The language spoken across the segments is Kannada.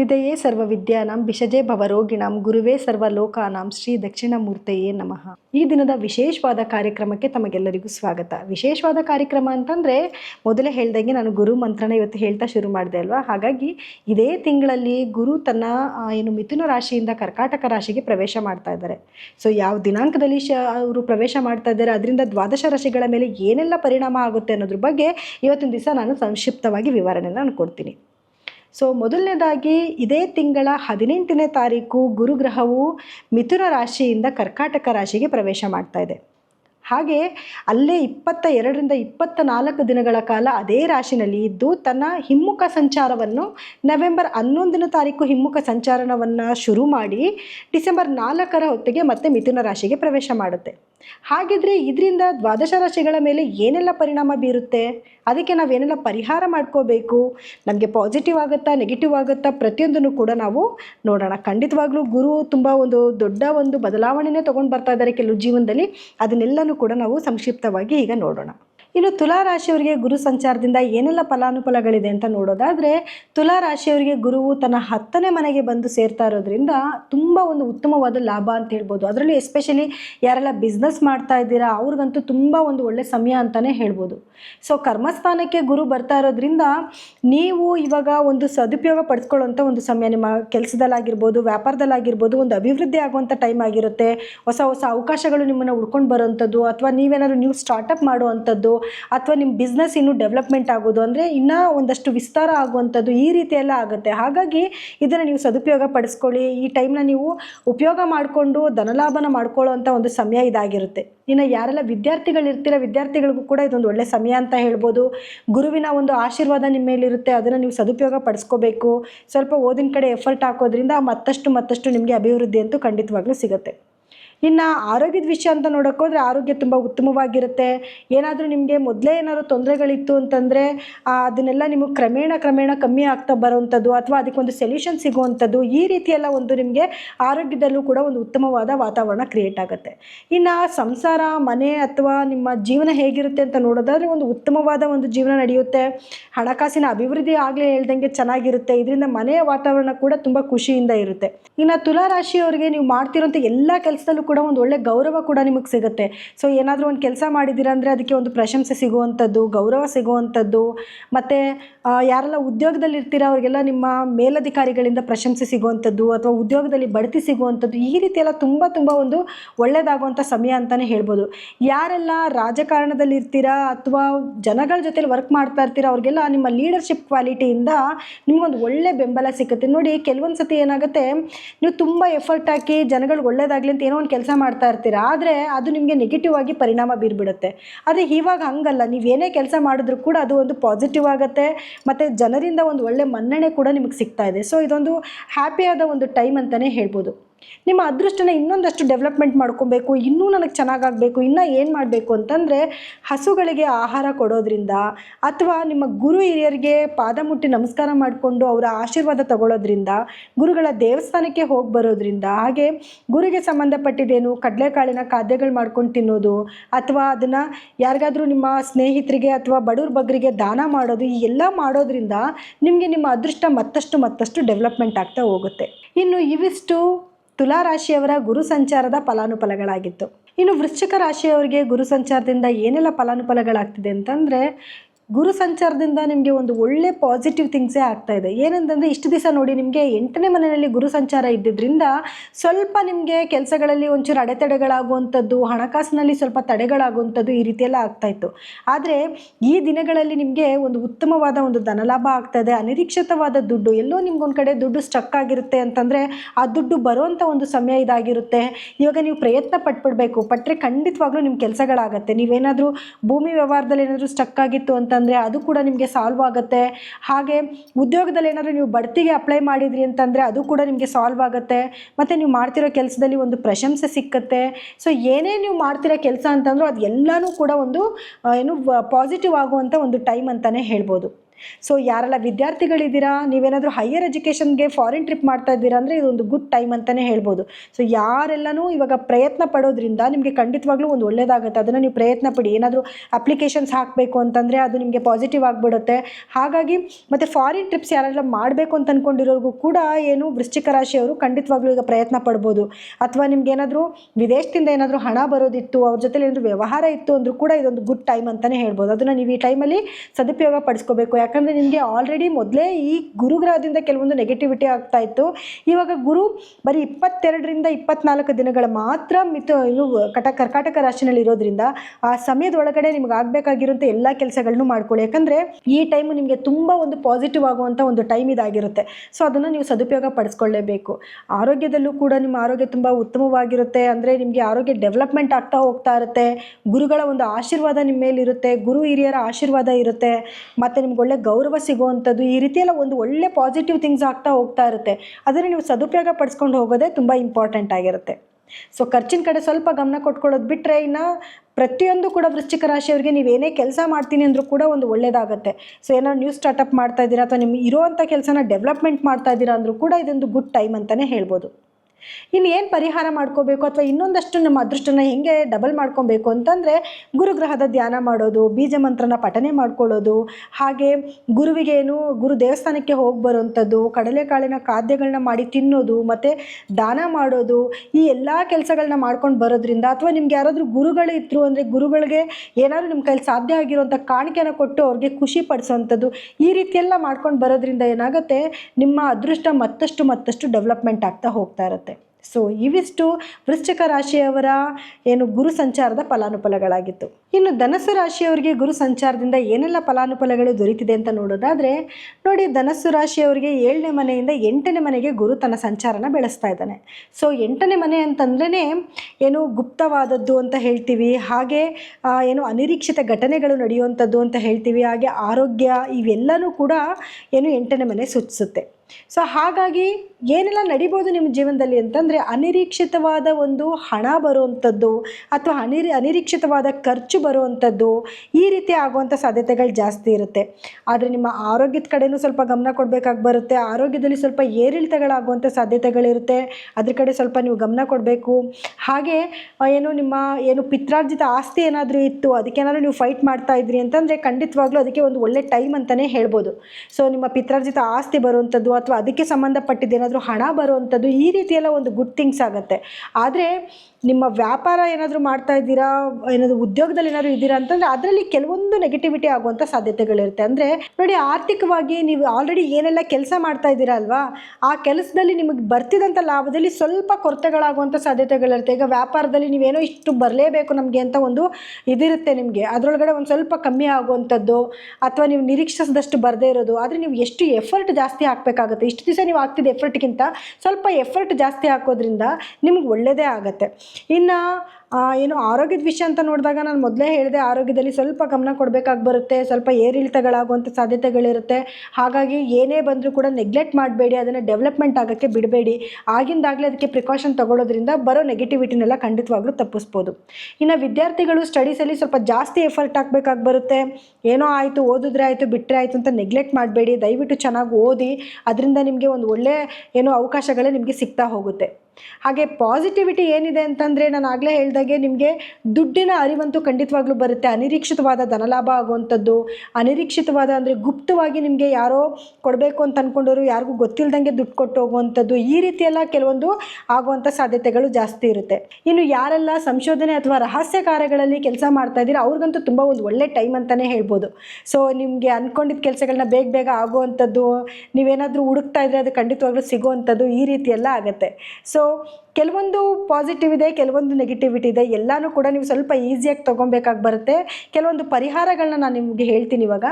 ನಿಧಯೇ ಸರ್ವವಿದ್ಯಾನಾಂ ವಿಷಜೇ ಭವರೋಗಿಣಾಂ ಗುರುವೇ ಸರ್ವ ಲೋಕಾನಾಂ ಶ್ರೀ ದಕ್ಷಿಣ ದಕ್ಷಿಣಮೂರ್ತೆಯೇ ನಮಃ. ಈ ದಿನದ ವಿಶೇಷವಾದ ಕಾರ್ಯಕ್ರಮಕ್ಕೆ ತಮಗೆಲ್ಲರಿಗೂ ಸ್ವಾಗತ. ವಿಶೇಷವಾದ ಕಾರ್ಯಕ್ರಮ ಅಂತಂದರೆ ಮೊದಲೇ ಹೇಳ್ದಂಗೆ ನಾನು ಗುರು ಮಂತ್ರನ ಇವತ್ತು ಹೇಳ್ತಾ ಶುರು ಮಾಡಿದೆ ಅಲ್ವಾ? ಹಾಗಾಗಿ ಇದೇ ತಿಂಗಳಲ್ಲಿ ಗುರು ತನ್ನ ಏನು ಮಿಥುನ ರಾಶಿಯಿಂದ ಕರ್ಕಾಟಕ ರಾಶಿಗೆ ಪ್ರವೇಶ ಮಾಡ್ತಾ ಇದ್ದಾರೆ. ಸೊ ಯಾವ ದಿನಾಂಕದಲ್ಲಿ ಶ, ಅವರು ಪ್ರವೇಶ ಮಾಡ್ತಾ ಇದ್ದಾರೆ, ಅದರಿಂದ ದ್ವಾದಶ ರಾಶಿಗಳ ಮೇಲೆ ಏನೆಲ್ಲ ಪರಿಣಾಮ ಆಗುತ್ತೆ ಅನ್ನೋದ್ರ ಬಗ್ಗೆ ಇವತ್ತಿನ ದಿವಸ ನಾನು ಸಂಕ್ಷಿಪ್ತವಾಗಿ ವಿವರಣೆನ ನಾನು ಕೊಡ್ತೀನಿ ಸೊ ಮೊದಲನೇದಾಗಿ ಇದೇ ತಿಂಗಳ ಹದಿನೆಂಟನೇ ತಾರೀಕು ಗುರುಗ್ರಹವು ಮಿಥುನ ರಾಶಿಯಿಂದ ಕರ್ಕಾಟಕ ರಾಶಿಗೆ ಪ್ರವೇಶ ಮಾಡ್ತಾ ಇದೆ. ಹಾಗೆ ಅಲ್ಲೇ ಇಪ್ಪತ್ತ ಎರಡರಿಂದ ಇಪ್ಪತ್ತ ನಾಲ್ಕು ದಿನಗಳ ಕಾಲ ಅದೇ ರಾಶಿನಲ್ಲಿ ಇದ್ದು ತನ್ನ ಹಿಮ್ಮುಖ ಸಂಚಾರವನ್ನು ನವೆಂಬರ್ ಹನ್ನೊಂದನೇ ತಾರೀಕು ಹಿಮ್ಮುಖ ಸಂಚಾರವನ್ನು ಶುರು ಮಾಡಿ ಡಿಸೆಂಬರ್ ನಾಲ್ಕರ ಹೊತ್ತಿಗೆ ಮತ್ತೆ ಮಿಥುನ ರಾಶಿಗೆ ಪ್ರವೇಶ ಮಾಡುತ್ತೆ. ಹಾಗಿದ್ರೆ ಇದರಿಂದ ದ್ವಾದಶ ರಾಶಿಗಳ ಮೇಲೆ ಏನೆಲ್ಲ ಪರಿಣಾಮ ಬೀರುತ್ತೆ? ಅದಕ್ಕೆ ನಾವೇನೆಲ್ಲ ಪರಿಹಾರ ಮಾಡ್ಕೋಬೇಕು, ನಮಗೆ ಪಾಸಿಟಿವ್ ಆಗುತ್ತಾ ನೆಗೆಟಿವ್ ಆಗುತ್ತಾ ಪ್ರತಿಯೊಂದನ್ನು ಕೂಡ ನಾವು ನೋಡೋಣ. ಖಂಡಿತವಾಗ್ಲೂ ಗುರು ತುಂಬ ಒಂದು ದೊಡ್ಡ ಒಂದು ಬದಲಾವಣೆನೇ ತೊಗೊಂಡು ಬರ್ತಾ ಇದ್ದಾರೆ ಕೆಲವು ಜೀವನದಲ್ಲಿ. ಅದನ್ನೆಲ್ಲನೂ ಕೂಡ ನಾವು ಸಂಕ್ಷಿಪ್ತವಾಗಿ ಈಗ ನೋಡೋಣ. ಇನ್ನು ತುಲಾ ರಾಶಿಯವರಿಗೆ ಗುರು ಸಂಚಾರದಿಂದ ಏನೆಲ್ಲ ಫಲಾನುಫಲಗಳಿದೆ ಅಂತ ನೋಡೋದಾದರೆ, ತುಲಾ ರಾಶಿಯವರಿಗೆ ಗುರುವು ತನ್ನ ಹತ್ತನೇ ಮನೆಗೆ ಬಂದು ಸೇರ್ತಾ ಇರೋದ್ರಿಂದ ತುಂಬ ಒಂದು ಉತ್ತಮವಾದ ಲಾಭ ಅಂತ ಹೇಳ್ಬೋದು. ಅದರಲ್ಲೂ ಎಸ್ಪೆಷಲಿ ಯಾರೆಲ್ಲ ಬಿಸ್ನೆಸ್ ಮಾಡ್ತಾ ಇದ್ದೀರಾ, ಅವ್ರಿಗಂತೂ ತುಂಬ ಒಂದು ಒಳ್ಳೆ ಸಮಯ ಅಂತಲೇ ಹೇಳ್ಬೋದು. ಸೊ ಕರ್ಮಸ್ಥಾನಕ್ಕೆ ಗುರು ಬರ್ತಾ ಇರೋದ್ರಿಂದ ನೀವು ಇವಾಗ ಒಂದು ಸದುಪಯೋಗ ಪಡಿಸ್ಕೊಳ್ಳೋಂಥ ಒಂದು ಸಮಯ ನಿಮ್ಮ ಕೆಲಸದಲ್ಲಾಗಿರ್ಬೋದು, ವ್ಯಾಪಾರದಲ್ಲಾಗಿರ್ಬೋದು, ಒಂದು ಅಭಿವೃದ್ಧಿ ಆಗುವಂಥ ಟೈಮ್ ಆಗಿರುತ್ತೆ. ಹೊಸ ಹೊಸ ಅವಕಾಶಗಳು ನಿಮ್ಮನ್ನು ಹುಡ್ಕೊಂಡು ಬರೋವಂಥದ್ದು ಅಥವಾ ನೀವೇನಾದ್ರು ನೀವು ಸ್ಟಾರ್ಟಪ್ ಮಾಡುವಂಥದ್ದು ಅಥವಾ ನಿಮ್ಮ ಬಿಸ್ನೆಸ್ ಇನ್ನೂ ಡೆವಲಪ್ಮೆಂಟ್ ಆಗೋದು ಅಂದರೆ ಇನ್ನೂ ಒಂದಷ್ಟು ವಿಸ್ತಾರ ಆಗುವಂಥದ್ದು ಈ ರೀತಿ ಎಲ್ಲ ಆಗುತ್ತೆ. ಹಾಗಾಗಿ ಇದನ್ನು ನೀವು ಸದುಪಯೋಗ ಪಡಿಸ್ಕೊಳ್ಳಿ. ಈ ಟೈಮ್ನ ನೀವು ಉಪಯೋಗ ಮಾಡಿಕೊಂಡು ಧನಲಾಭನ ಮಾಡ್ಕೊಳ್ಳೋ ಅಂಥ ಒಂದು ಸಮಯ ಇದಾಗಿರುತ್ತೆ. ಇನ್ನು ಯಾರೆಲ್ಲ ವಿದ್ಯಾರ್ಥಿಗಳಿರ್ತೀರ ವಿದ್ಯಾರ್ಥಿಗಳಿಗೂ ಕೂಡ ಇದೊಂದು ಒಳ್ಳೆ ಸಮಯ ಅಂತ ಹೇಳ್ಬೋದು. ಗುರುವಿನ ಒಂದು ಆಶೀರ್ವಾದ ನಿಮ್ಮ ಮೇಲಿರುತ್ತೆ ಅದನ್ನು ನೀವು ಸದುಪಯೋಗ ಪಡಿಸ್ಕೋಬೇಕು. ಸ್ವಲ್ಪ ಓದಿನ ಕಡೆ ಎಫರ್ಟ್ ಹಾಕೋದ್ರಿಂದ ಮತ್ತಷ್ಟು ಮತ್ತಷ್ಟು ನಿಮಗೆ ಅಭಿವೃದ್ಧಿ ಅಂತೂ ಖಂಡಿತವಾಗ್ಲೂ ಸಿಗುತ್ತೆ. ಇನ್ನು ಆರೋಗ್ಯದ ವಿಷಯ ಅಂತ ನೋಡೋಕ್ಕೋದ್ರೆ ಆರೋಗ್ಯ ತುಂಬ ಉತ್ತಮವಾಗಿರುತ್ತೆ. ಏನಾದರೂ ನಿಮಗೆ ಮೊದಲೇ ಏನಾದರೂ ತೊಂದರೆಗಳಿತ್ತು ಅಂತಂದರೆ ಅದನ್ನೆಲ್ಲ ನಿಮಗೆ ಕ್ರಮೇಣ ಕ್ರಮೇಣ ಕಮ್ಮಿ ಆಗ್ತಾ ಬರೋವಂಥದ್ದು ಅಥವಾ ಅದಕ್ಕೊಂದು ಸೊಲ್ಯೂಷನ್ ಸಿಗುವಂಥದ್ದು ಈ ರೀತಿಯೆಲ್ಲ ಒಂದು ನಿಮಗೆ ಆರೋಗ್ಯದಲ್ಲೂ ಕೂಡ ಒಂದು ಉತ್ತಮವಾದ ವಾತಾವರಣ ಕ್ರಿಯೇಟ್ ಆಗುತ್ತೆ. ಇನ್ನು ಸಂಸಾರ, ಮನೆ ಅಥವಾ ನಿಮ್ಮ ಜೀವನ ಹೇಗಿರುತ್ತೆ ಅಂತ ನೋಡೋದಾದರೆ ಒಂದು ಉತ್ತಮವಾದ ಒಂದು ಜೀವನ ನಡೆಯುತ್ತೆ. ಹಣಕಾಸಿನ ಅಭಿವೃದ್ಧಿ ಆಗಲೇ ಹೇಳ್ದಂಗೆ ಚೆನ್ನಾಗಿರುತ್ತೆ. ಇದರಿಂದ ಮನೆಯ ವಾತಾವರಣ ಕೂಡ ತುಂಬ ಖುಷಿಯಿಂದ ಇರುತ್ತೆ. ಇನ್ನು ತುಲಾ ರಾಶಿಯವರಿಗೆ ನೀವು ಮಾಡ್ತಿರೋಂಥ ಎಲ್ಲ ಕೆಲಸದಲ್ಲೂ ಕೂಡ ಒಂದು ಒಳ್ಳೆ ಗೌರವ ಕೂಡ ನಿಮಗೆ ಸಿಗುತ್ತೆ. ಸೊ ಏನಾದರೂ ಒಂದು ಕೆಲಸ ಮಾಡಿದ್ದೀರಾ ಅಂದರೆ ಅದಕ್ಕೆ ಒಂದು ಪ್ರಶಂಸೆ ಸಿಗುವಂಥದ್ದು ಗೌರವ ಸಿಗುವಂಥದ್ದು ಮತ್ತು ಯಾರೆಲ್ಲ ಉದ್ಯೋಗದಲ್ಲಿ ಇರ್ತೀರ ಅವರಿಗೆಲ್ಲ ನಿಮ್ಮ ಮೇಲಧಿಕಾರಿಗಳಿಂದ ಪ್ರಶಂಸೆ ಸಿಗುವಂಥದ್ದು ಅಥವಾ ಉದ್ಯೋಗದಲ್ಲಿ ಬಡ್ತಿ ಸಿಗುವಂಥದ್ದು ಈ ರೀತಿ ಎಲ್ಲ ತುಂಬ ತುಂಬ ಒಂದು ಒಳ್ಳೆಯದಾಗುವಂಥ ಸಮಯ ಅಂತಲೇ ಹೇಳ್ಬೋದು. ಯಾರೆಲ್ಲ ರಾಜಕಾರಣದಲ್ಲಿ ಇರ್ತೀರಾ ಅಥವಾ ಜನಗಳ ಜೊತೆಲಿ ವರ್ಕ್ ಮಾಡ್ತಾ ಇರ್ತೀರ ಅವ್ರಿಗೆಲ್ಲ ನಿಮ್ಮ ಲೀಡರ್ಶಿಪ್ ಕ್ವಾಲಿಟಿಯಿಂದ ನಿಮಗೊಂದು ಒಳ್ಳೆ ಬೆಂಬಲ ಸಿಗುತ್ತೆ. ನೋಡಿ ಕೆಲವೊಂದು ಸತಿ ಏನಾಗುತ್ತೆ, ನೀವು ತುಂಬ ಎಫರ್ಟ್ ಹಾಕಿ ಜನಗಳಿಗೆ ಒಳ್ಳೇದಾಗಲಿ ಅಂತ ಏನೋ ಒಂದು ಮಾಡ್ತಾ ಇರ್ತೀರ, ಆದರೆ ಅದು ನಿಮಗೆ ನೆಗೆಟಿವ್ ಆಗಿ ಪರಿಣಾಮ ಬೀರ್ಬಿಡುತ್ತೆ. ಆದರೆ ಇವಾಗ ಹಂಗಲ್ಲ, ನೀವು ಏನೇ ಕೆಲಸ ಮಾಡಿದ್ರು ಕೂಡ ಅದು ಒಂದು ಪಾಸಿಟಿವ್ ಆಗುತ್ತೆ, ಮತ್ತು ಜನರಿಂದ ಒಂದು ಒಳ್ಳೆ ಮನ್ನಣೆ ಕೂಡ ನಿಮಗೆ ಸಿಗ್ತಾ ಇದೆ. ಸೊ ಇದೊಂದು ಹ್ಯಾಪಿಯಾದ ಒಂದು ಟೈಮ್ ಅಂತಲೇ ಹೇಳ್ಬೋದು. ನಿಮ್ಮ ಅದೃಷ್ಟನ ಇನ್ನೊಂದಷ್ಟು ಡೆವಲಪ್ಮೆಂಟ್ ಮಾಡ್ಕೊಬೇಕು, ಇನ್ನೂ ನನಗೆ ಚೆನ್ನಾಗಾಗಬೇಕು, ಇನ್ನೂ ಏನು ಮಾಡಬೇಕು ಅಂತಂದರೆ ಹಸುಗಳಿಗೆ ಆಹಾರ ಕೊಡೋದ್ರಿಂದ ಅಥವಾ ನಿಮ್ಮ ಗುರು ಹಿರಿಯರಿಗೆ ಪಾದ ಮುಟ್ಟಿ ನಮಸ್ಕಾರ ಮಾಡಿಕೊಂಡು ಅವರ ಆಶೀರ್ವಾದ ತಗೊಳ್ಳೋದ್ರಿಂದ ಗುರುಗಳ ದೇವಸ್ಥಾನಕ್ಕೆ ಹೋಗಿ ಬರೋದ್ರಿಂದ, ಹಾಗೆ ಗುರುಗೆ ಸಂಬಂಧಪಟ್ಟಿದ್ದೇನು ಕಡಲೆಕಾಳಿನ ಖಾದ್ಯಗಳು ಮಾಡ್ಕೊಂಡು ತಿನ್ನೋದು ಅಥವಾ ಅದನ್ನು ಯಾರಿಗಾದರೂ ನಿಮ್ಮ ಸ್ನೇಹಿತರಿಗೆ ಅಥವಾ ಬಡವ್ರ ಬಗ್ಗರಿಗೆ ದಾನ ಮಾಡೋದು, ಈ ಎಲ್ಲ ಮಾಡೋದ್ರಿಂದ ನಿಮಗೆ ನಿಮ್ಮ ಅದೃಷ್ಟ ಮತ್ತಷ್ಟು ಮತ್ತಷ್ಟು ಡೆವಲಪ್ಮೆಂಟ್ ಆಗ್ತಾ ಹೋಗುತ್ತೆ. ಇನ್ನು ಇವಿಷ್ಟು ತುಲಾ ರಾಶಿಯವರ ಗುರು ಸಂಚಾರದ ಫಲಾನುಫಲಗಳಾಗಿತ್ತು. ಇನ್ನು ವೃಶ್ಚಿಕ ರಾಶಿಯವರಿಗೆ ಗುರು ಸಂಚಾರದಿಂದ ಏನೆಲ್ಲ ಫಲಾನುಫಲಗಳಾಗ್ತಿದೆ ಅಂತಂದರೆ ಗುರು ಸಂಚಾರದಿಂದ ನಿಮಗೆ ಒಂದು ಒಳ್ಳೆ ಪಾಸಿಟಿವ್ ಥಿಂಗ್ಸೇ ಆಗ್ತಾ ಇದೆ. ಏನಂತಂದರೆ ಇಷ್ಟು ದಿವಸ ನೋಡಿ ನಿಮಗೆ ಎಂಟನೇ ಮನೆಯಲ್ಲಿ ಗುರು ಸಂಚಾರ ಇದ್ದಿದ್ದರಿಂದ ಸ್ವಲ್ಪ ನಿಮಗೆ ಕೆಲಸಗಳಲ್ಲಿ ಒಂಚೂರು ಅಡೆತಡೆಗಳಾಗುವಂಥದ್ದು, ಹಣಕಾಸಿನಲ್ಲಿ ಸ್ವಲ್ಪ ತಡೆಗಳಾಗುವಂಥದ್ದು ಈ ರೀತಿಯೆಲ್ಲ ಆಗ್ತಾಯಿತ್ತು ಆದರೆ ಈ ದಿನಗಳಲ್ಲಿ ನಿಮಗೆ ಒಂದು ಉತ್ತಮವಾದ ಒಂದು ಧನಲಾಭ ಆಗ್ತಾ ಇದೆ, ಅನಿರೀಕ್ಷಿತವಾದ ದುಡ್ಡು, ಎಲ್ಲೋ ನಿಮ್ಗೊಂದು ಕಡೆ ದುಡ್ಡು ಸ್ಟಕ್ ಆಗಿರುತ್ತೆ ಅಂತಂದರೆ ಆ ದುಡ್ಡು ಬರುವಂಥ ಒಂದು ಸಮಯ ಇದಾಗಿರುತ್ತೆ. ಇವಾಗ ನೀವು ಪ್ರಯತ್ನ ಪಟ್ಬಿಡ್ಬೇಕು ಪಟ್ಟರೆ ಖಂಡಿತವಾಗ್ಲೂ ನಿಮ್ಮ ಕೆಲಸಗಳಾಗತ್ತೆ. ನೀವೇನಾದರೂ ಭೂಮಿ ವ್ಯವಹಾರದಲ್ಲಿ ಏನಾದರೂ ಸ್ಟಕ್ ಆಗಿತ್ತು ಅಂತಂದರೆ ಅದು ಕೂಡ ನಿಮಗೆ ಸಾಲ್ವ್ ಆಗುತ್ತೆ. ಹಾಗೆ ಉದ್ಯೋಗದಲ್ಲಿ ಏನಾದರೂ ನೀವು ಬಡ್ತಿಗೆ ಅಪ್ಲೈ ಮಾಡಿದ್ರಿ ಅಂತಂದರೆ ಅದು ಕೂಡ ನಿಮಗೆ ಸಾಲ್ವ್ ಆಗುತ್ತೆ. ಮತ್ತು ನೀವು ಮಾಡ್ತಿರೋ ಕೆಲಸದಲ್ಲಿ ಒಂದು ಪ್ರಶಂಸೆ ಸಿಕ್ಕತ್ತೆ. ಸೊ ಏನೇ ನೀವು ಮಾಡ್ತಿರೋ ಕೆಲಸ ಅಂತಂದರೂ ಅದು ಎಲ್ಲನೂ ಕೂಡ ಒಂದು ಏನು ಪಾಸಿಟಿವ್ ಆಗುವಂಥ ಒಂದು ಟೈಮ್ ಅಂತಲೇ ಹೇಳ್ಬೋದು. ಸೊ ಯಾರೆಲ್ಲ ವಿದ್ಯಾರ್ಥಿಗಳಿದ್ದೀರಾ, ನೀವೇನಾದರೂ ಹೈಯರ್ ಎಜುಕೇಷನ್ಗೆ ಫಾರಿನ್ ಟ್ರಿಪ್ ಮಾಡ್ತಾ ಇದ್ದೀರಾ ಅಂದರೆ ಇದೊಂದು ಗುಡ್ ಟೈಮ್ ಅಂತಲೇ ಹೇಳ್ಬೋದು. ಸೊ ಯಾರೆಲ್ಲನೂ ಇವಾಗ ಪ್ರಯತ್ನ ಪಡೋದ್ರಿಂದ ನಿಮಗೆ ಖಂಡಿತವಾಗ್ಲೂ ಒಂದು ಒಳ್ಳೆಯದಾಗುತ್ತೆ ಅದನ್ನು ನೀವು ಪ್ರಯತ್ನ ಪಡಿ. ಏನಾದರೂ ಅಪ್ಲಿಕೇಶನ್ಸ್ ಹಾಕಬೇಕು ಅಂತಂದರೆ ಅದು ನಿಮಗೆ ಪಾಸಿಟಿವ್ ಆಗಿಬಿಡುತ್ತೆ. ಹಾಗಾಗಿ ಮತ್ತು ಫಾರಿನ್ ಟ್ರಿಪ್ಸ್ ಯಾರೆಲ್ಲ ಮಾಡಬೇಕು ಅಂತ ಅಂದ್ಕೊಂಡಿರೋರ್ಗೂ ಕೂಡ ಏನು ವೃಶ್ಚಿಕ ರಾಶಿಯವರು ಖಂಡಿತವಾಗ್ಲೂ ಈಗ ಪ್ರಯತ್ನ ಪಡ್ಬೋದು. ಅಥವಾ ನಿಮ್ಗೆ ಏನಾದರೂ ವಿದೇಶದಿಂದ ಏನಾದರೂ ಹಣ ಬರೋದಿತ್ತು, ಅವ್ರ ಜೊತೆಲಿ ಏನಾದರೂ ವ್ಯವಹಾರ ಇತ್ತು ಅಂದರೂ ಕೂಡ ಇದೊಂದು ಗುಡ್ ಟೈಮ್ ಅಂತಲೇ ಹೇಳ್ಬೋದು. ಅದನ್ನು ನೀವು ಈ ಟೈಮಲ್ಲಿ ಸದುಪಯೋಗ ಪಡಿಸ್ಕೋಬೇಕು. ಯಾಕಂದರೆ ನಿಮಗೆ ಆಲ್ರೆಡಿ ಮೊದಲೇ ಈ ಗುರುಗ್ರಹದಿಂದ ಕೆಲವೊಂದು ನೆಗೆಟಿವಿಟಿ ಆಗ್ತಾ ಇತ್ತು. ಇವಾಗ ಗುರು ಬರೀ ಇಪ್ಪತ್ತೆರಡರಿಂದ ಇಪ್ಪತ್ನಾಲ್ಕು ದಿನಗಳು ಮಾತ್ರ ಮಿತ ಇನ್ನು ಕಟ, ಕರ್ಕಾಟಕ ರಾಶಿನಲ್ಲಿ ಇರೋದ್ರಿಂದ ಆ ಸಮಯದೊಳಗಡೆ ನಿಮ್ಗೆ ಆಗಬೇಕಾಗಿರುವಂಥ ಎಲ್ಲ ಕೆಲಸಗಳನ್ನು ಮಾಡ್ಕೊಳ್ಳಿ. ಯಾಕಂದರೆ ಈ ಟೈಮು ನಿಮಗೆ ತುಂಬ ಒಂದು ಪಾಸಿಟಿವ್ ಆಗುವಂಥ ಒಂದು ಟೈಮ್ ಇದಾಗಿರುತ್ತೆ. ಸೊ ಅದನ್ನು ನೀವು ಸದುಪಯೋಗ ಪಡಿಸ್ಕೊಳ್ಳೇಬೇಕು. ಆರೋಗ್ಯದಲ್ಲೂ ಕೂಡ ನಿಮ್ಮ ಆರೋಗ್ಯ ತುಂಬ ಉತ್ತಮವಾಗಿರುತ್ತೆ. ಅಂದರೆ ನಿಮಗೆ ಆರೋಗ್ಯ ಡೆವಲಪ್ಮೆಂಟ್ ಆಗ್ತಾ ಹೋಗ್ತಾ ಇರುತ್ತೆ. ಗುರುಗಳ ಒಂದು ಆಶೀರ್ವಾದ ನಿಮ್ಮ ಮೇಲಿರುತ್ತೆ. ಗುರು ಹಿರಿಯರ ಆಶೀರ್ವಾದ ಇರುತ್ತೆ. ಮತ್ತು ನಿಮ್ಗೆ ಒಳ್ಳೆ ಗೌರವ ಸಿಗುವಂಥದ್ದು, ಈ ರೀತಿ ಎಲ್ಲ ಒಂದು ಒಳ್ಳೆ ಪಾಸಿಟಿವ್ ಥಿಂಗ್ಸ್ ಆಗ್ತಾ ಹೋಗ್ತಾ ಇರುತ್ತೆ. ಅದನ್ನು ನೀವು ಸದುಪಯೋಗ ಪಡಿಸ್ಕೊಂಡು ಹೋಗೋದೇ ತುಂಬ ಇಂಪಾರ್ಟೆಂಟ್ ಆಗಿರುತ್ತೆ. ಸೊ ಖರ್ಚಿನ ಕಡೆ ಸ್ವಲ್ಪ ಗಮನ ಕೊಟ್ಕೊಳ್ಳೋದು ಬಿಟ್ಟರೆ ಇನ್ನು ಪ್ರತಿಯೊಂದು ಕೂಡ ವೃಶ್ಚಿಕ ರಾಶಿಯವರಿಗೆ ನೀವೇನೇ ಕೆಲಸ ಮಾಡ್ತೀನಿ ಅಂದರೂ ಕೂಡ ಒಂದು ಒಳ್ಳೆಯದಾಗುತ್ತೆ ಸೊ ಏನೋ ನ್ಯೂ ಸ್ಟಾರ್ಟಪ್ ಮಾಡ್ತಾ ಇದ್ದೀರಾ ಅಥವಾ ನಿಮ್ಗೆ ಇರೋವಂಥ ಕೆಲಸನ ಡೆವಲಪ್ಮೆಂಟ್ ಮಾಡ್ತಾ ಇದ್ದೀರಾ ಅಂದರೂ ಕೂಡ ಇದೊಂದು ಗುಡ್ ಟೈಮ್ ಅಂತಲೇ ಹೇಳ್ಬೋದು. ಇನ್ನು ಏನು ಪರಿಹಾರ ಮಾಡ್ಕೋಬೇಕು ಅಥವಾ ಇನ್ನೊಂದಷ್ಟು ನಮ್ಮ ಅದೃಷ್ಟನ ಹೆಂಗೆ ಡಬಲ್ ಮಾಡ್ಕೊಬೇಕು ಅಂತಂದರೆ ಗುರುಗ್ರಹದ ಧ್ಯಾನ ಮಾಡೋದು, ಬೀಜ ಮಂತ್ರನ ಪಠನೆ ಮಾಡ್ಕೊಳ್ಳೋದು, ಹಾಗೆ ಗುರುವಿಗೆ ಏನು ಗುರು ದೇವಸ್ಥಾನಕ್ಕೆ ಹೋಗಿ ಬರೋವಂಥದ್ದು ಕಡಲೆಕಾಳಿನ ಖಾದ್ಯಗಳನ್ನ ಮಾಡಿ ತಿನ್ನೋದು, ಮತ್ತು ದಾನ ಮಾಡೋದು, ಈ ಎಲ್ಲ ಕೆಲಸಗಳನ್ನ ಮಾಡ್ಕೊಂಡು ಬರೋದ್ರಿಂದ ಅಥವಾ ನಿಮ್ಗೆ ಯಾರಾದರೂ ಗುರುಗಳು ಇದ್ರು ಅಂದರೆ ಗುರುಗಳಿಗೆ ಏನಾದರೂ ನಿಮ್ಮ ಕೈಲಿ ಸಾಧ್ಯ ಆಗಿರುವಂಥ ಕಾಣಿಕೆನ ಕೊಟ್ಟು ಅವ್ರಿಗೆ ಖುಷಿ ಪಡಿಸೋವಂಥದ್ದು ಈ ರೀತಿಯೆಲ್ಲ ಮಾಡ್ಕೊಂಡು ಬರೋದ್ರಿಂದ ಏನಾಗುತ್ತೆ, ನಿಮ್ಮ ಅದೃಷ್ಟ ಮತ್ತಷ್ಟು ಮತ್ತಷ್ಟು ಡೆವಲಪ್ಮೆಂಟ್ ಆಗ್ತಾ ಹೋಗ್ತಾ ಇರುತ್ತೆ. ಸೊ ಇವಿಷ್ಟು ವೃಶ್ಚಿಕ ರಾಶಿಯವರ ಏನು ಗುರು ಸಂಚಾರದ ಫಲಾನುಫಲಗಳಾಗಿತ್ತು. ಇನ್ನು ಧನಸ್ಸು ರಾಶಿಯವರಿಗೆ ಗುರು ಸಂಚಾರದಿಂದ ಏನೆಲ್ಲ ಫಲಾನುಫಲಗಳು ದೊರೀತಿದೆ ಅಂತ ನೋಡೋದಾದರೆ, ನೋಡಿ ಧನಸ್ಸು ರಾಶಿಯವರಿಗೆ ಏಳನೇ ಮನೆಯಿಂದ ಎಂಟನೇ ಮನೆಗೆ ಗುರು ತನ್ನ ಸಂಚಾರನ ಬೆಳೆಸ್ತಾ ಇದ್ದಾನೆ. ಸೊ ಎಂಟನೇ ಮನೆ ಅಂತಂದ್ರೇ ಏನು ಗುಪ್ತವಾದದ್ದು ಅಂತ ಹೇಳ್ತೀವಿ, ಹಾಗೆ ಏನು ಅನಿರೀಕ್ಷಿತ ಘಟನೆಗಳು ನಡೆಯುವಂಥದ್ದು ಅಂತ ಹೇಳ್ತೀವಿ, ಹಾಗೆ ಆರೋಗ್ಯ ಇವೆಲ್ಲನೂ ಕೂಡ ಏನು ಎಂಟನೇ ಮನೆ ಸೂಚಿಸುತ್ತೆ. ಸೊ ಹಾಗಾಗಿ ಏನೆಲ್ಲ ನಡಿಬೋದು ನಿಮ್ಮ ಜೀವನದಲ್ಲಿ ಅಂತಂದರೆ ಅನಿರೀಕ್ಷಿತವಾದ ಒಂದು ಹಣ ಬರುವಂಥದ್ದು ಅಥವಾ ಅನಿರಿ ಅನಿರೀಕ್ಷಿತವಾದ ಖರ್ಚು ಬರುವಂಥದ್ದು ಈ ರೀತಿ ಆಗುವಂಥ ಸಾಧ್ಯತೆಗಳು ಜಾಸ್ತಿ ಇರುತ್ತೆ. ಆದರೆ ನಿಮ್ಮ ಆರೋಗ್ಯದ ಕಡೆಯೂ ಸ್ವಲ್ಪ ಗಮನ ಕೊಡಬೇಕಾಗಿ ಬರುತ್ತೆ. ಆರೋಗ್ಯದಲ್ಲಿ ಸ್ವಲ್ಪ ಏರಿಳಿತಗಳಾಗುವಂಥ ಸಾಧ್ಯತೆಗಳಿರುತ್ತೆ ಅದ್ರ ಕಡೆ ಸ್ವಲ್ಪ ನೀವು ಗಮನ ಕೊಡಬೇಕು. ಹಾಗೆ ಏನು ನಿಮ್ಮ, ಏನು ಪಿತ್ರಾರ್ಜಿತ ಆಸ್ತಿ ಏನಾದರೂ ಇತ್ತು ಅದಕ್ಕೇನಾದರೂ ನೀವು ಫೈಟ್ ಮಾಡ್ತಾ ಇದ್ರಿ ಅಂತಂದರೆ ಖಂಡಿತವಾಗ್ಲೂ ಅದಕ್ಕೆ ಒಂದು ಒಳ್ಳೆ ಟೈಮ್ ಅಂತಲೇ ಹೇಳ್ಬೋದು. ಸೊ ನಿಮ್ಮ ಪಿತ್ರಾರ್ಜಿತ ಆಸ್ತಿ ಬರುವಂಥದ್ದು ಅಥವಾ ಅದಕ್ಕೆ ಸಂಬಂಧಪಟ್ಟಿದ್ದು ಏನಾದರೂ ಹಣ ಬರುವಂಥದ್ದು ಈ ರೀತಿಯೆಲ್ಲ ಒಂದು ಗುಡ್ ಥಿಂಗ್ಸ್ ಆಗುತ್ತೆ. ಆದರೆ ನಿಮ್ಮ ವ್ಯಾಪಾರ ಏನಾದರೂ ಮಾಡ್ತಾ ಇದ್ದೀರಾ, ಏನಾದರೂ ಉದ್ಯೋಗದಲ್ಲಿ ಏನಾದರೂ ಇದ್ದೀರಾ ಅಂತಂದರೆ ಅದರಲ್ಲಿ ಕೆಲವೊಂದು ನೆಗೆಟಿವಿಟಿ ಆಗುವಂಥ ಸಾಧ್ಯತೆಗಳಿರುತ್ತೆ. ಅಂದರೆ ನೋಡಿ ಆರ್ಥಿಕವಾಗಿ ನೀವು ಆಲ್ರೆಡಿ ಏನೆಲ್ಲ ಕೆಲಸ ಮಾಡ್ತಾ ಇದ್ದೀರಾ ಅಲ್ವಾ, ಆ ಕೆಲಸದಲ್ಲಿ ನಿಮಗೆ ಬರ್ತಿದ್ದಂಥ ಲಾಭದಲ್ಲಿ ಸ್ವಲ್ಪ ಕೊರತೆಗಳಾಗುವಂಥ ಸಾಧ್ಯತೆಗಳಿರುತ್ತೆ. ಈಗ ವ್ಯಾಪಾರದಲ್ಲಿ ನೀವೇನೋ ಇಷ್ಟು ಬರಲೇಬೇಕು ನಮಗೆ ಅಂತ ಒಂದು ಇದಿರುತ್ತೆ ನಿಮಗೆ. ಅದರೊಳಗಡೆ ಒಂದು ಸ್ವಲ್ಪ ಕಮ್ಮಿ ಆಗುವಂಥದ್ದು, ಅಥವಾ ನೀವು ನಿರೀಕ್ಷಿಸಿದಷ್ಟು ಬರದೇ ಇರೋದು, ಆದರೆ ನೀವು ಎಷ್ಟು ಎಫರ್ಟ್ ಜಾಸ್ತಿ ಹಾಕಬೇಕಾಗುತ್ತೆ. ಇಷ್ಟು ದಿವಸ ನೀವು ಆಗ್ತಿದ್ದ ಎಫರ್ಟ್ಗಿಂತ ಸ್ವಲ್ಪ ಎಫರ್ಟ್ ಜಾಸ್ತಿ ಹಾಕೋದ್ರಿಂದ ನಿಮ್ಗೆ ಒಳ್ಳೆಯದೇ ಆಗುತ್ತೆ. ಇನ್ನು ಏನು ಆರೋಗ್ಯದ ವಿಷಯ ಅಂತ ನೋಡಿದಾಗ ನಾನು ಮೊದಲೇ ಹೇಳಿದೆ, ಆರೋಗ್ಯದಲ್ಲಿ ಸ್ವಲ್ಪ ಗಮನ ಕೊಡಬೇಕಾಗಿ ಬರುತ್ತೆ, ಸ್ವಲ್ಪ ಏರಿಳಿತಗಳಾಗುವಂಥ ಸಾಧ್ಯತೆಗಳಿರುತ್ತೆ. ಹಾಗಾಗಿ ಏನೇ ಬಂದರೂ ಕೂಡ ನೆಗ್ಲೆಕ್ಟ್ ಮಾಡಬೇಡಿ, ಅದನ್ನು ಡೆವಲಪ್ಮೆಂಟ್ ಆಗೋಕ್ಕೆ ಬಿಡಬೇಡಿ. ಆಗಿಂದಾಗಲೇ ಅದಕ್ಕೆ ಪ್ರಿಕಾಷನ್ ತಗೊಳ್ಳೋದ್ರಿಂದ ಬರೋ ನೆಗೆಟಿವಿಟಿನೆಲ್ಲ ಖಂಡಿತವಾಗ್ಲೂ ತಪ್ಪಿಸ್ಬೋದು. ಇನ್ನು ವಿದ್ಯಾರ್ಥಿಗಳು ಸ್ಟಡೀಸಲ್ಲಿ ಸ್ವಲ್ಪ ಜಾಸ್ತಿ ಎಫರ್ಟ್ ಹಾಕಬೇಕಾಗಿ ಬರುತ್ತೆ. ಏನೋ ಆಯಿತು, ಓದಿದ್ರೆ ಆಯಿತು ಬಿಟ್ಟರೆ ಆಯಿತು ಅಂತ ನೆಗ್ಲೆಕ್ಟ್ ಮಾಡಬೇಡಿ. ದಯವಿಟ್ಟು ಚೆನ್ನಾಗಿ ಓದಿ, ಅದರಿಂದ ನಿಮಗೆ ಒಂದು ಒಳ್ಳೆಯ ಏನೋ ಅವಕಾಶಗಳೇ ನಿಮಗೆ ಸಿಗ್ತಾ ಹೋಗುತ್ತೆ. ಹಾಗೆ ಪಾಸಿಟಿವಿಟಿ ಏನಿದೆ ಅಂತಂದರೆ ನಾನು ಆಗಲೇ ಹೇಳ್ದಾಗೆ ನಿಮಗೆ ದುಡ್ಡಿನ ಅರಿವಂತೂ ಖಂಡಿತವಾಗ್ಲೂ ಬರುತ್ತೆ. ಅನಿರೀಕ್ಷಿತವಾದ ಧನಲಾಭ ಆಗುವಂಥದ್ದು, ಅನಿರೀಕ್ಷಿತವಾದ ಅಂದರೆ ಗುಪ್ತವಾಗಿ ನಿಮಗೆ ಯಾರೋ ಕೊಡಬೇಕು ಅಂತ ಅಂದ್ಕೊಂಡವರು ಯಾರಿಗೂ ಗೊತ್ತಿಲ್ಲದಂಗೆ ದುಡ್ಡು ಕೊಟ್ಟು ಹೋಗುವಂಥದ್ದು ಈ ರೀತಿಯೆಲ್ಲ ಕೆಲವೊಂದು ಆಗುವಂಥ ಸಾಧ್ಯತೆಗಳು ಜಾಸ್ತಿ ಇರುತ್ತೆ. ಇನ್ನು ಯಾರೆಲ್ಲ ಸಂಶೋಧನೆ ಅಥವಾ ರಹಸ್ಯ ಕಾರ್ಯಗಳಲ್ಲಿ ಕೆಲಸ ಮಾಡ್ತಾ ಇದ್ದೀರಾ, ಅವ್ರಿಗಂತೂ ತುಂಬ ಒಂದು ಒಳ್ಳೆ ಟೈಮ್ ಅಂತಲೇ ಹೇಳ್ಬೋದು. ಸೊ, ನಿಮಗೆ ಅಂದ್ಕೊಂಡಿದ್ದ ಕೆಲಸಗಳನ್ನ ಬೇಗ ಬೇಗ ಆಗುವಂಥದ್ದು, ನೀವೇನಾದರೂ ಹುಡುಕ್ತಾ ಇದ್ದರೆ ಅದು ಖಂಡಿತವಾಗ್ಲೂ ಸಿಗುವಂಥದ್ದು ಈ ರೀತಿಯೆಲ್ಲ ಆಗುತ್ತೆ. ಸೊ ಕೆಲವೊಂದು ಪಾಸಿಟಿವ್ ಇದೆ, ಕೆಲವೊಂದು ನೆಗೆಟಿವಿಟಿ ಇದೆ, ಎಲ್ಲನೂ ಕೂಡ ನೀವು ಸ್ವಲ್ಪ ಈಸಿಯಾಗಿ ತೊಗೊಬೇಕಾಗಿ ಬರುತ್ತೆ. ಕೆಲವೊಂದು ಪರಿಹಾರಗಳನ್ನ ನಾನು ನಿಮಗೆ ಹೇಳ್ತೀನಿ ಇವಾಗ.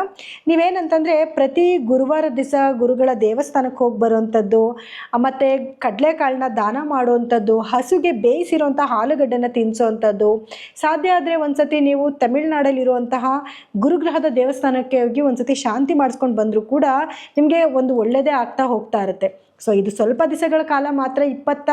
ನೀವೇನಂತಂದರೆ ಪ್ರತಿ ಗುರುವಾರ ದಿವಸ ಗುರುಗಳ ದೇವಸ್ಥಾನಕ್ಕೆ ಹೋಗಿ ಬರುವಂಥದ್ದು ಮತ್ತು ಕಡಲೆಕಾಳನ್ನ ದಾನ ಮಾಡುವಂಥದ್ದು ಹಸುಗೆ ಬೇಯಿಸಿರುವಂಥ ಹಾಲುಗಡ್ಡೆನ ತಿನ್ನಿಸೋವಂಥದ್ದು ಸಾಧ್ಯ ಆದರೆ ಒಂದ್ಸತಿ ನೀವು ತಮಿಳ್ನಾಡಲ್ಲಿರುವಂತಹ ಗುರುಗ್ರಹದ ದೇವಸ್ಥಾನಕ್ಕೆ ಹೋಗಿ ಒಂದ್ಸತಿ ಶಾಂತಿ ಮಾಡಿಸ್ಕೊಂಡು ಬಂದರೂ ಕೂಡ ನಿಮಗೆ ಒಂದು ಒಳ್ಳೆಯದೇ ಆಗ್ತಾ ಹೋಗ್ತಾ ಇರುತ್ತೆ. ಸೊ ಇದು ಸ್ವಲ್ಪ ದಿವಸಗಳ ಕಾಲ ಮಾತ್ರ, ಇಪ್ಪತ್ತ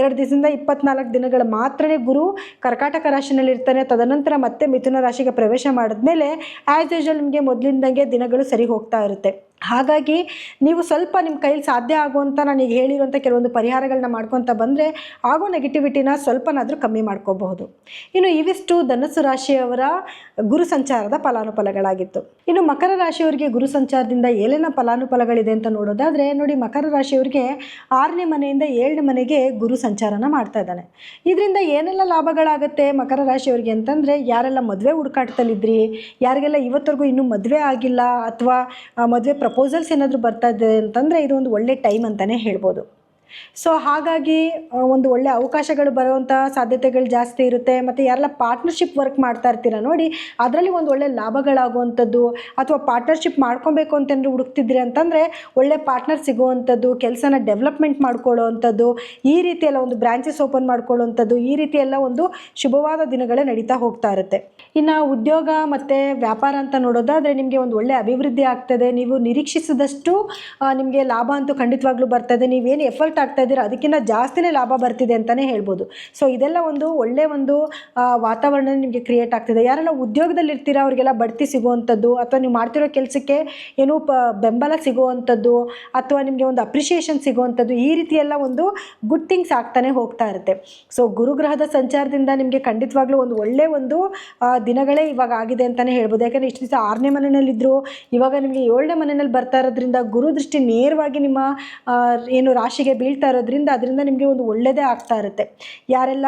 ಎರಡು ದಿವಸದಿಂದ ಇಪ್ಪತ್ನಾಲ್ಕು ದಿನಗಳ ಮಾತ್ರನೇ ಗುರು ಕರ್ಕಾಟಕ ರಾಶಿನಲ್ಲಿ ಇರ್ತಾನೆ. ತದನಂತರ ಮತ್ತೆ ಮಿಥುನ ರಾಶಿಗೆ ಪ್ರವೇಶ ಮಾಡಿದ್ಮೇಲೆ ಆ್ಯಸ್ ಯೂಶಲ್ ನಿಮಗೆ ಮೊದಲಿಂದಂಗೆ ದಿನಗಳು ಸರಿ ಹೋಗ್ತಾ ಇರುತ್ತೆ. ಹಾಗಾಗಿ ನೀವು ಸ್ವಲ್ಪ ನಿಮ್ಮ ಕೈಲಿ ಸಾಧ್ಯ ಆಗುವಂಥ ನಾನು ಈಗ ಹೇಳಿರುವಂಥ ಕೆಲವೊಂದು ಪರಿಹಾರಗಳನ್ನ ಮಾಡ್ಕೊತ ಬಂದರೆ ಆಗೋ ನೆಗೆಟಿವಿಟಿನ ಸ್ವಲ್ಪನಾದರೂ ಕಮ್ಮಿ ಮಾಡ್ಕೋಬಹುದು. ಇನ್ನು ಇವಿಷ್ಟು ಧನಸ್ಸು ರಾಶಿಯವರ ಗುರು ಸಂಚಾರದ ಫಲಾನುಫಲಗಳಾಗಿತ್ತು. ಇನ್ನು ಮಕರ ರಾಶಿಯವರಿಗೆ ಗುರು ಸಂಚಾರದಿಂದ ಏನೇನ ಫಲಾನುಫಲಗಳಿದೆ ಅಂತ ನೋಡೋದಾದರೆ ನೋಡಿ ಮಕರ ರಾಶಿಯವರಿಗೆ ಆರನೇ ಮನೆಯಿಂದ ಏಳನೇ ಮನೆಗೆ ಗುರು ಸಂಚಾರನ ಮಾಡ್ತಾ ಇದ್ದಾನೆ. ಇದರಿಂದ ಏನೆಲ್ಲ ಲಾಭಗಳಾಗುತ್ತೆ ಮಕರ ರಾಶಿಯವರಿಗೆ ಅಂತಂದರೆ ಯಾರೆಲ್ಲ ಮದುವೆ ಹುಡುಕಾಟದಲ್ಲಿದ್ರಿ, ಯಾರಿಗೆಲ್ಲ ಇವತ್ತರೆಗೂ ಇನ್ನೂ ಮದುವೆ ಆಗಿಲ್ಲ ಅಥವಾ ಮದುವೆ ಪ್ರಪೋಸಲ್ಸ್ ಏನಾದರೂ ಬರ್ತಾ ಇದೆ ಅಂತಂದರೆ ಇದು ಒಂದು ಒಳ್ಳೆ ಟೈಮ್ ಅಂತಲೇ ಹೇಳ್ಬೋದು. ಸೊ ಹಾಗಾಗಿ ಒಂದು ಒಳ್ಳೆ ಅವಕಾಶಗಳು ಬರುವಂಥ ಸಾಧ್ಯತೆಗಳು ಜಾಸ್ತಿ ಇರುತ್ತೆ. ಮತ್ತು ಯಾರೆಲ್ಲ ಪಾರ್ಟ್ನರ್ಶಿಪ್ ವರ್ಕ್ ಮಾಡ್ತಾ ಇರ್ತೀರ ನೋಡಿ, ಅದರಲ್ಲಿ ಒಂದು ಒಳ್ಳೆ ಲಾಭಗಳಾಗುವಂಥದ್ದು ಅಥವಾ ಪಾರ್ಟ್ನರ್ಶಿಪ್ ಮಾಡ್ಕೊಬೇಕು ಅಂತಂದ್ರೆ ಹುಡುಕ್ತಿದ್ರಿ ಅಂತಂದರೆ, ಒಳ್ಳೆ ಪಾರ್ಟ್ನರ್ ಸಿಗುವಂಥದ್ದು, ಕೆಲಸನ ಡೆವಲಪ್ಮೆಂಟ್ ಮಾಡ್ಕೊಳ್ಳೋವಂಥದ್ದು, ಈ ರೀತಿ ಎಲ್ಲ ಒಂದು ಬ್ರಾಂಚಸ್ ಓಪನ್ ಮಾಡ್ಕೊಳ್ಳೋವಂಥದ್ದು, ಈ ರೀತಿ ಎಲ್ಲ ಒಂದು ಶುಭವಾದ ದಿನಗಳೇ ನಡೀತಾ ಹೋಗ್ತಾ ಇರುತ್ತೆ. ಇನ್ನು ಉದ್ಯೋಗ ಮತ್ತು ವ್ಯಾಪಾರ ಅಂತ ನೋಡೋದಾದರೆ, ನಿಮಗೆ ಒಂದು ಒಳ್ಳೆ ಅಭಿವೃದ್ಧಿ ಆಗ್ತದೆ. ನೀವು ನಿರೀಕ್ಷಿಸಿದಷ್ಟು ನಿಮಗೆ ಲಾಭ ಅಂತೂ ಖಂಡಿತವಾಗ್ಲೂ ಬರ್ತದೆ. ನೀವೇನು ಎಫರ್ಟ್ ಆಗ್ತಾ ಇದ್ದೀರಾ? ಅದಕ್ಕಿಂತ ಜಾಸ್ತಿನೇ ಲಾಭ ಬರ್ತಿದೆ ಅಂತಲೇ ಹೇಳ್ಬೋದು. ಸೊ ಇದೆಲ್ಲ ಒಂದು ಒಳ್ಳೆಯ ಒಂದು ವಾತಾವರಣ ನಿಮಗೆ ಕ್ರಿಯೇಟ್ ಆಗ್ತಿದೆ. ಯಾರೆಲ್ಲ ಉದ್ಯೋಗದಲ್ಲಿ ಇರ್ತೀರಾ ಅವರಿಗೆಲ್ಲ ಬಡ್ತಿ ಸಿಗುವಂಥದ್ದು, ಅಥವಾ ನೀವು ಮಾಡ್ತಿರೋ ಕೆಲಸಕ್ಕೆ ಏನು ಪ, ಬೆಂಬಲ ಸಿಗುವಂಥದ್ದು, ಅಥವಾ ನಿಮಗೆ ಒಂದು ಅಪ್ರಿಷಿಯೇಷನ್ ಸಿಗುವಂಥದ್ದು, ಈ ರೀತಿಯೆಲ್ಲ ಒಂದು ಗುಡ್ ಥಿಂಗ್ಸ್ ಆಗ್ತಾನೆ ಹೋಗ್ತಾ ಇರುತ್ತೆ. ಸೊ ಗುರುಗ್ರಹದ ಸಂಚಾರದಿಂದ ನಿಮಗೆ ಖಂಡಿತವಾಗ್ಲೂ ಒಂದು ಒಳ್ಳೆಯ ಒಂದು ದಿನಗಳೇ ಇವಾಗ ಆಗಿದೆ ಅಂತಲೇ ಹೇಳ್ಬೋದು. ಯಾಕಂದರೆ ಇಷ್ಟು ದಿವಸ ಆರನೇ ಮನೆಯಲ್ಲಿದ್ದರು ಇವಾಗ ನಿಮಗೆ ಏಳನೇ ಮನೆಯಲ್ಲಿ ಬರ್ತಾ ಇರೋದ್ರಿಂದ ಗುರು ದೃಷ್ಟಿ ನೇರವಾಗಿ ನಿಮ್ಮ ಏನು ರಾಶಿಗೆ ಬೀಳ್ತಾ ಇರೋದ್ರಿಂದ ಅದರಿಂದ ನಿಮಗೆ ಒಂದು ಒಳ್ಳೆಯದೇ ಆಗ್ತಾ ಇರುತ್ತೆ. ಯಾರೆಲ್ಲ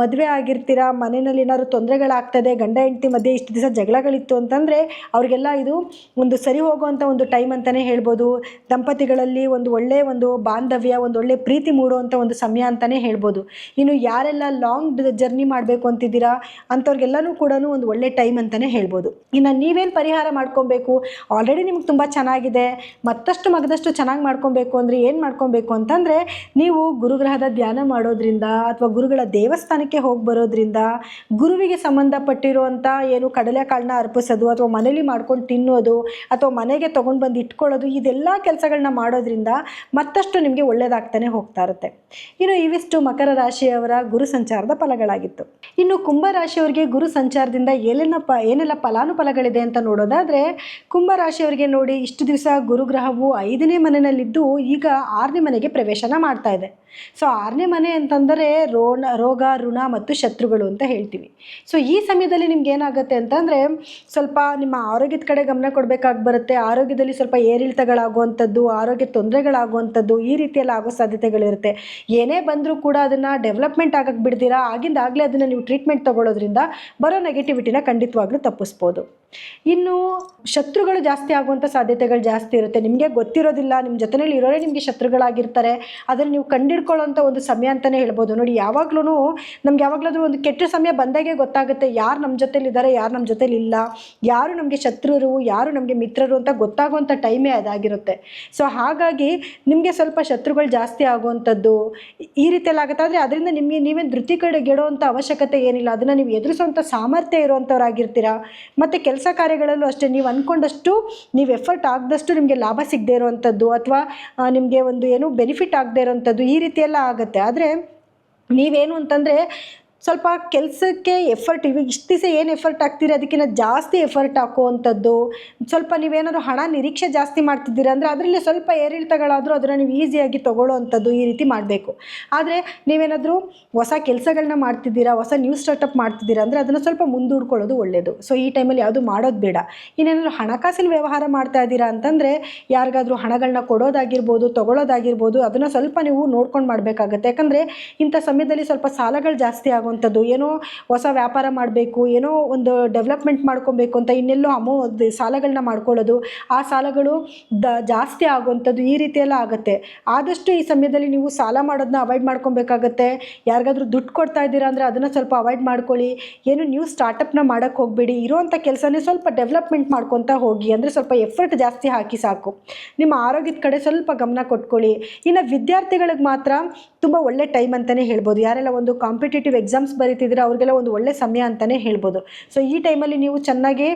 ಮದುವೆ ಆಗಿರ್ತೀರಾ, ಮನೆಯಲ್ಲಿ ಏನಾದ್ರು ತೊಂದರೆಗಳಾಗ್ತದೆ, ಗಂಡ, ಹೆಂಡತಿ ಮಧ್ಯೆ ಇಷ್ಟು ದಿವಸ ಜಗಳಗಳಿತ್ತು ಅಂತಂದರೆ ಅವರಿಗೆಲ್ಲ ಇದು ಒಂದು ಸರಿ ಹೋಗುವಂಥ ಒಂದು ಟೈಮ್ ಅಂತಲೇ ಹೇಳ್ಬೋದು. ದಂಪತಿಗಳಲ್ಲಿ ಒಂದು ಒಳ್ಳೆಯ ಒಂದು ಬಾಂಧವ್ಯ, ಒಂದು ಒಳ್ಳೆ ಪ್ರೀತಿ ಮೂಡುವಂಥ ಒಂದು ಸಮಯ ಅಂತಲೇ ಹೇಳ್ಬೋದು. ಇನ್ನು ಯಾರೆಲ್ಲ ಲಾಂಗ್ ಜರ್ನಿ ಮಾಡಬೇಕು ಅಂತಿದ್ದೀರಾ ಅಂಥವ್ರಿಗೆಲ್ಲನೂ ಕೂಡ ಒಂದು ಒಳ್ಳೆ ಟೈಮ್ ಅಂತಲೇ ಹೇಳ್ಬೋದು. ಇನ್ನು ನೀವೇನು ಪರಿಹಾರ ಮಾಡ್ಕೊಬೇಕು? ಆಲ್ರೆಡಿ ನಿಮ್ಗೆ ತುಂಬ ಚೆನ್ನಾಗಿದೆ. ಮತ್ತಷ್ಟು ಮಗದಷ್ಟು ಚೆನ್ನಾಗಿ ಮಾಡ್ಕೊಬೇಕು ಅಂದರೆ ಏನು ಮಾಡ್ಕೊಬೇಕು ಅಂತಂದರೆ ನೀವು ಗುರುಗ್ರಹದ ಧ್ಯಾನ ಮಾಡೋದ್ರಿಂದ ಅಥವಾ ಗುರುಗಳ ದೇವಸ್ಥಾನಕ್ಕೆ ಹೋಗಿ ಬರೋದ್ರಿಂದ ಗುರುವಿಗೆ ಸಂಬಂಧಪಟ್ಟಿರುವಂಥ ಏನು ಕಡಲೆಕಾಳನ್ನ ಅರ್ಪಿಸೋದು ಅಥವಾ ಮನೇಲಿ ಮಾಡ್ಕೊಂಡು ತಿನ್ನೋದು ಅಥವಾ ಮನೆಗೆ ತೊಗೊಂಡು ಬಂದು ಇಟ್ಕೊಳ್ಳೋದು ಇದೆಲ್ಲ ಕೆಲಸಗಳನ್ನ ಮಾಡೋದ್ರಿಂದ ಮತ್ತಷ್ಟು ನಿಮಗೆ ಒಳ್ಳೆಯದಾಗ್ತಾನೆ ಹೋಗ್ತಾ ಇರುತ್ತೆ. ಇನ್ನು ಇವಿಷ್ಟು ಮಕರ ರಾಶಿಯವರ ಗುರು ಸಂಚಾರದ ಫಲಗಳಾಗಿತ್ತು. ಇನ್ನು ಕುಂಭ ರಾಶಿಯವರಿಗೆ ಗುರು ಸಂಚಾರದಿಂದ ಏನೆಲ್ಲ ಪ, ಏನೆಲ್ಲ ಫಲಾನುಫಲಗಳಿದೆ ಅಂತ ನೋಡೋದಾದರೆ ಕುಂಭ ರಾಶಿಯವರಿಗೆ ನೋಡಿ ಇಷ್ಟು ದಿವಸ ಗುರುಗ್ರಹವು ಐದನೇ ಮನೆಯಲ್ಲಿದ್ದು ಈಗ ಆರನೇ ಮನೆಗೆ ಪ್ರವೇಶನ ಮಾಡ್ತಾ ಇದೆ. ಸೊ ಆರನೇ ಮನೆ ಅಂತಂದರೆ ರೋಣ, ರೋಗ, ಋಣ ಮತ್ತು ಶತ್ರುಗಳು ಅಂತ ಹೇಳ್ತೀವಿ. ಸೊ ಈ ಸಮಯದಲ್ಲಿ ನಿಮ್ಗೆ ಏನಾಗುತ್ತೆ ಅಂತಂದರೆ ಸ್ವಲ್ಪ ನಿಮ್ಮ ಆರೋಗ್ಯದ ಕಡೆ ಗಮನ ಕೊಡಬೇಕಾಗಿ ಬರುತ್ತೆ. ಆರೋಗ್ಯದಲ್ಲಿ ಸ್ವಲ್ಪ ಏರಿಳಿತಗಳಾಗುವಂಥದ್ದು, ಆರೋಗ್ಯ ತೊಂದರೆಗಳಾಗುವಂಥದ್ದು ಈ ರೀತಿಯಲ್ಲಿ ಆಗೋ ಸಾಧ್ಯತೆಗಳಿರುತ್ತೆ. ಏನೇ ಬಂದರೂ ಕೂಡ ಅದನ್ನು ಡೆವಲಪ್ಮೆಂಟ್ ಆಗಕ್ಕೆ ಬಿಡ್ದಿರಾ ಆಗಿಂದಾಗಲೇ ಅದನ್ನು ನೀವು ಟ್ರೀಟ್ಮೆಂಟ್ ತಗೊಳ್ಳೋದ್ರಿಂದ ಬರೋ ನೆಗೆಟಿವಿಟಿನ ಖಂಡಿತವಾಗ್ಲೂ ತಪ್ಪಿಸ್ಬೋದು. ಇನ್ನು ಶತ್ರುಗಳು ಜಾಸ್ತಿ ಆಗುವಂಥ ಸಾಧ್ಯತೆಗಳು ಜಾಸ್ತಿ ಇರುತ್ತೆ. ನಿಮಗೆ ಗೊತ್ತಿರೋದಿಲ್ಲ ನಿಮ್ಮ ಜೊತೆಯಲ್ಲಿ ಇರೋರೇ ನಿಮಗೆ ಶತ್ರುಗಳಾಗಿರ್ತಾರೆ. ಅದನ್ನು ನೀವು ಕಂಡಿಡ್ಕೊಳ್ಳೋಂಥ ಒಂದು ಸಮಯ ಅಂತಲೇ ಹೇಳ್ಬೋದು. ನೋಡಿ ಯಾವಾಗ್ಲೂ ನಮ್ಗೆ ಯಾವಾಗಲಾದರೂ ಒಂದು ಕೆಟ್ಟ ಸಮಯ ಬಂದಾಗೆ ಗೊತ್ತಾಗುತ್ತೆ ಯಾರು ನಮ್ಮ ಜೊತೆಲಿದ್ದಾರೆ, ಯಾರು ನಮ್ಮ ಜೊತೆಲಿ ಇಲ್ಲ ಯಾರು ನಮಗೆ ಶತ್ರುರು, ಯಾರು ನಮಗೆ ಮಿತ್ರರು ಅಂತ ಗೊತ್ತಾಗುವಂಥ ಟೈಮೇ ಅದಾಗಿರುತ್ತೆ. ಸೊ, ಹಾಗಾಗಿ ನಿಮಗೆ ಸ್ವಲ್ಪ ಶತ್ರುಗಳು ಜಾಸ್ತಿ ಆಗುವಂಥದ್ದು ಈ ರೀತಿಯಲ್ಲಿ ಆಗುತ್ತೆ. ಆದರೆ ಅದರಿಂದ ನಿಮಗೆ ನೀವೇ ಧೃತಿ ಕಡೆ ಗೆಡುವಂಥ ಅವಶ್ಯಕತೆ ಏನಿಲ್ಲ. ಅದನ್ನು ನೀವು ಎದುರಿಸುವಂಥ ಸಾಮರ್ಥ್ಯ ಇರುವಂಥವ್ರಾಗಿರ್ತೀರ. ಮತ್ತು ಕೆಲಸ ಕಾರ್ಯಗಳಲ್ಲೂ ಅಷ್ಟೇ, ನೀವು ಅಂದ್ಕೊಂಡಷ್ಟು ನೀವು ಎಫರ್ಟ್ ಆಗದಷ್ಟು ನಿಮಗೆ ಲಾಭ ಸಿಗದೇ ಇರೋವಂಥದ್ದು ಅಥವಾ ನಿಮಗೆ ಒಂದು ಏನು ಬೆನಿಫಿಟ್ ಆಗದೇ ಇರೋವಂಥದ್ದು ಈ ರೀತಿಯೆಲ್ಲ ಆಗುತ್ತೆ. ಆದರೆ ನೀವೇನು ಅಂತಂದರೆ ಸ್ವಲ್ಪ ಕೆಲಸಕ್ಕೆ ಎಫರ್ಟ್ ಇವಾಗ ಇಷ್ಟು ದಿವಸ ಏನು ಎಫರ್ಟ್ ಹಾಕ್ತೀರಿ? ಅದಕ್ಕಿಂತ ಜಾಸ್ತಿ ಎಫರ್ಟ್ ಹಾಕುವಂಥದ್ದು. ಸ್ವಲ್ಪ ನೀವೇನಾದ್ರು ಹಣ ನಿರೀಕ್ಷೆ ಜಾಸ್ತಿ ಮಾಡ್ತಿದ್ದೀರ? ಅಂದರೆ ಅದರಲ್ಲಿ ಸ್ವಲ್ಪ ಏರಿಳಿತಗಳಾದರೂ ಅದನ್ನು ನೀವು ಈಸಿಯಾಗಿ ತೊಗೊಳ್ಳೋವಂಥದ್ದು ಈ ರೀತಿ ಮಾಡಬೇಕು. ಆದರೆ ನೀವೇನಾದರೂ ಹೊಸ ಕೆಲಸಗಳನ್ನ ಮಾಡ್ತಿದ್ದೀರಾ? ಹೊಸ ನ್ಯೂ ಸ್ಟಾರ್ಟಪ್ ಮಾಡ್ತಿದ್ದೀರಾ? ಅಂದರೆ ಅದನ್ನು ಸ್ವಲ್ಪ ಮುಂದೂಡ್ಕೊಳ್ಳೋದು ಒಳ್ಳೆಯದು ಸೊ ಈ ಟೈಮಲ್ಲಿ ಯಾವುದು ಮಾಡೋದು ಬೇಡ. ಇನ್ನೇನಾದರೂ ಹಣಕಾಸಿನ ವ್ಯವಹಾರ ಮಾಡ್ತಾ ಇದ್ದೀರಾ ಅಂತಂದರೆ ಯಾರಿಗಾದರೂ ಹಣಗಳನ್ನ ಕೊಡೋದಾಗಿರ್ಬೋದು ತೊಗೊಳೋದಾಗಿರ್ಬೋದು ಅದನ್ನು ಸ್ವಲ್ಪ ನೀವು ನೋಡ್ಕೊಂಡು ಮಾಡಬೇಕಾಗತ್ತೆ. ಯಾಕಂದರೆ ಇಂಥ ಸಮಯದಲ್ಲಿ ಸ್ವಲ್ಪ ಸಾಲಗಳು ಜಾಸ್ತಿ ಆಗುವಂಥದ್ದು ಏನೋ ಹೊಸ ವ್ಯಾಪಾರ ಮಾಡಬೇಕು, ಏನೋ ಒಂದು ಡೆವಲಪ್ಮೆಂಟ್ ಮಾಡ್ಕೊಬೇಕು ಅಂತ ಇನ್ನೆಲ್ಲೋ ಅಮೌ ಸಾಲಗಳನ್ನ ಮಾಡ್ಕೊಳ್ಳೋದು. ಆ ಸಾಲಗಳು ದ, ಜಾಸ್ತಿ ಆಗುವಂಥದ್ದು ಈ ರೀತಿಯೆಲ್ಲ ಆಗುತ್ತೆ. ಆದಷ್ಟು ಈ ಸಮಯದಲ್ಲಿ ನೀವು ಸಾಲ ಮಾಡೋದನ್ನ ಅವಾಯ್ಡ್ ಮಾಡ್ಕೊಬೇಕಾಗತ್ತೆ. ಯಾರಿಗಾದ್ರೂ ದುಡ್ಡು ಕೊಡ್ತಾ ಇದ್ದೀರಾ ಅಂದರೆ ಅದನ್ನು ಸ್ವಲ್ಪ ಅವಾಯ್ಡ್ ಮಾಡ್ಕೊಳ್ಳಿ. ಏನು ನ್ಯೂ ಸ್ಟಾರ್ಟಪ್ನ ಮಾಡೋಕ್ಕೆ ಹೋಗಬೇಡಿ. ಇರೋವಂಥ ಕೆಲಸನೇ ಸ್ವಲ್ಪ ಡೆವಲಪ್ಮೆಂಟ್ ಮಾಡ್ಕೊತಾ ಹೋಗಿ, ಅಂದರೆ ಸ್ವಲ್ಪ ಎಫರ್ಟ್ ಜಾಸ್ತಿ ಹಾಕಿ ಸಾಕು. ನಿಮ್ಮ ಆರೋಗ್ಯದ ಕಡೆ ಸ್ವಲ್ಪ ಗಮನ ಕೊಟ್ಕೊಳ್ಳಿ. ಇನ್ನು ವಿದ್ಯಾರ್ಥಿಗಳಿಗೆ ಮಾತ್ರ ತುಂಬ ಒಳ್ಳೆ ಟೈಮ್ ಅಂತಲೇ ಹೇಳ್ಬೋದು. ಯಾರೆಲ್ಲ ಒಂದು ಕಾಂಪಿಟೇಟಿವ್ ಎಕ್ಸಾಮ್ ಎಕ್ಸಾಮ್ಸ್ ಬರೀತಿದ್ರೆ ಅವ್ರಿಗೆಲ್ಲ ಒಂದು ಒಳ್ಳೆ ಸಮಯ ಅಂತಲೇ ಹೇಳ್ಬೋದು. ಸೊ ಈ ಟೈಮಲ್ಲಿ ನೀವು ಚೆನ್ನಾಗಿ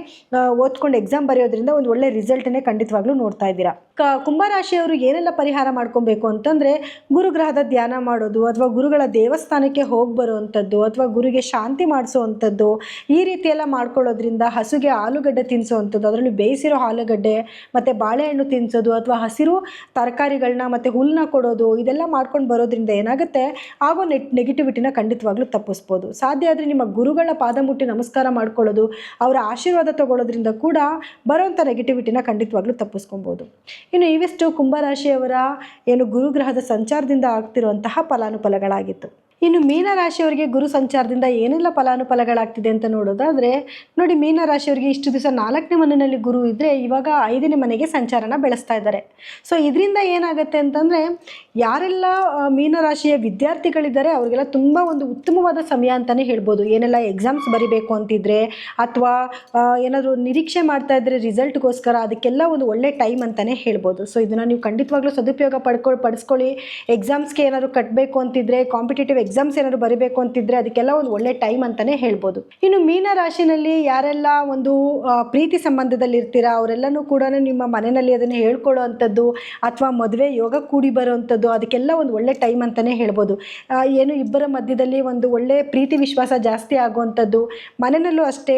ಓದ್ಕೊಂಡು ಎಕ್ಸಾಮ್ ಬರೆಯೋದ್ರಿಂದ ಒಂದು ಒಳ್ಳೆ ರಿಸಲ್ಟನ್ನೇ ಖಂಡಿತವಾಗ್ಲೂ ನೋಡ್ತಾ ಇದ್ದೀರಾ. ಕ, ಕುಂಭರಾಶಿಯವರು ಏನೆಲ್ಲ ಪರಿಹಾರ ಮಾಡ್ಕೊಬೇಕು ಅಂತಂದರೆ, ಗುರುಗ್ರಹದ ಧ್ಯಾನ ಮಾಡೋದು ಅಥವಾ ಗುರುಗಳ ದೇವಸ್ಥಾನಕ್ಕೆ ಹೋಗಿ ಬರುವಂಥದ್ದು ಅಥವಾ ಗುರುಗೆ ಶಾಂತಿ ಮಾಡಿಸೋವಂಥದ್ದು, ಈ ರೀತಿ ಎಲ್ಲ ಮಾಡ್ಕೊಳ್ಳೋದ್ರಿಂದ ಹಸುಗೆ ಆಲೂಗಡ್ಡೆ ತಿನ್ನಿಸೋವಂಥದ್ದು ಅದರಲ್ಲಿ ಬೇಯಿಸಿರೋ ಆಲೂಗಡ್ಡೆ ಮತ್ತು ಬಾಳೆಹಣ್ಣು ತಿನ್ನಿಸೋದು ಅಥವಾ ಹಸಿರು ತರಕಾರಿಗಳನ್ನ ಮತ್ತು ಹುಲ್ಲನ್ನ ಕೊಡೋದು, ಇದೆಲ್ಲ ಮಾಡ್ಕೊಂಡು ಬರೋದ್ರಿಂದ ಏನಾಗುತ್ತೆ? ಆಗೋ ನೆಟ್ ನೆಗೆಟಿವಿಟಿನ ಖಂಡಿತವಾಗ್ಲೂ ತಪ್ಪಿಸ್ಬೋದು ಸಾಧ್ಯ ಆದರೆ ನಿಮ್ಮ ಗುರುಗಳ ಪಾದ ಮುಟ್ಟಿ ನಮಸ್ಕಾರ ಮಾಡ್ಕೊಳ್ಳೋದು, ಅವರ ಆಶೀರ್ವಾದ ತಗೊಳ್ಳೋದ್ರಿಂದ ಕೂಡ ಬರೋವಂಥ ನೆಗೆಟಿವಿಟಿನ ಖಂಡಿತವಾಗ್ಲೂ ತಪ್ಪಿಸ್ಕೊಬೋದು. ಇನ್ನು ಇವೆಷ್ಟು ಕುಂಭರಾಶಿಯವರ ಏನು ಗುರುಗ್ರಹದ ಸಂಚಾರದಿಂದ ಆಗ್ತಿರುವಂತಹ ಫಲಾನುಫಲಗಳಾಗಿತ್ತು. ಇನ್ನು ಮೀನರಾಶಿಯವರಿಗೆ ಗುರು ಸಂಚಾರದಿಂದ ಏನೆಲ್ಲ ಫಲಾನುಫಲಗಳಾಗ್ತಿದೆ ಅಂತ ನೋಡೋದಾದರೆ, ನೋಡಿ ಮೀನರಾಶಿಯವರಿಗೆ ಇಷ್ಟು ದಿವಸ ನಾಲ್ಕನೇ ಮನೆಯಲ್ಲಿ ಗುರು ಇದ್ದರೆ ಇವಾಗ ಐದನೇ ಮನೆಗೆ ಸಂಚಾರನ ಬೆಳೆಸ್ತಾ ಇದ್ದಾರೆ. ಸೊ ಇದರಿಂದ ಏನಾಗುತ್ತೆ ಅಂತಂದರೆ, ಯಾರೆಲ್ಲ ಮೀನರಾಶಿಯ ವಿದ್ಯಾರ್ಥಿಗಳಿದ್ದಾರೆ, ಅವರಿಗೆಲ್ಲ ತುಂಬ ಒಂದು ಉತ್ತಮವಾದ ಸಮಯ ಅಂತಲೇ ಹೇಳ್ಬೋದು. ಏನೆಲ್ಲ ಎಕ್ಸಾಮ್ಸ್ ಬರಿಬೇಕು ಅಂತಿದ್ರೆ, ಅಥವಾ ಏನಾದರೂ ನಿರೀಕ್ಷೆ ಮಾಡ್ತಾ ಇದ್ದರೆ ರಿಸಲ್ಟ್ಗೋಸ್ಕರ ಅದಕ್ಕೆಲ್ಲ ಒಂದು ಒಳ್ಳೆ ಟೈಮ್ ಅಂತಲೇ ಹೇಳ್ಬೋದು. ಸೊ ಇದನ್ನು ನೀವು ಖಂಡಿತವಾಗ್ಲೂ ಸದುಪಯೋಗ ಪಡ್ಕೊ, ಪಡಿಸ್ಕೊಳ್ಳಿ. ಎಕ್ಸಾಮ್ಸ್ಗೆ ಏನಾದರೂ ಕಟ್ಟಬೇಕು ಅಂತಿದ್ರೆ ಕಾಂಪಿಟೇಟಿವ್ ಎಕ್ಸಾಮ್ಸ್ ಏನಾದ್ರು ಬರಿಬೇಕು ಅಂತಿದ್ರೆ ಅದಕ್ಕೆಲ್ಲ ಒಂದು ಒಳ್ಳೆ ಟೈಮ್ ಅಂತಲೇ ಹೇಳ್ಬೋದು. ಇನ್ನು ಮೀನ ರಾಶಿನಲ್ಲಿ ಯಾರೆಲ್ಲ ಒಂದು ಪ್ರೀತಿ ಸಂಬಂಧದಲ್ಲಿ ಇರ್ತೀರಾ, ಅವರೆಲ್ಲನೂ ಕೂಡ ನಿಮ್ಮ ಮನೆಯಲ್ಲಿ ಅದನ್ನು ಹೇಳ್ಕೊಳ್ಳೋ ಅಂಥದ್ದು ಅಥವಾ ಮದುವೆ ಯೋಗ ಕೂಡಿ ಬರೋವಂಥದ್ದು ಅದಕ್ಕೆಲ್ಲ ಒಂದು ಒಳ್ಳೆ ಟೈಮ್ ಅಂತಲೇ ಹೇಳ್ಬೋದು. ಏನು ಇಬ್ಬರ ಮಧ್ಯದಲ್ಲಿ ಒಂದು ಒಳ್ಳೆ ಪ್ರೀತಿ ವಿಶ್ವಾಸ ಜಾಸ್ತಿ ಆಗುವಂಥದ್ದು ಮನೆಯಲ್ಲೂ ಅಷ್ಟೇ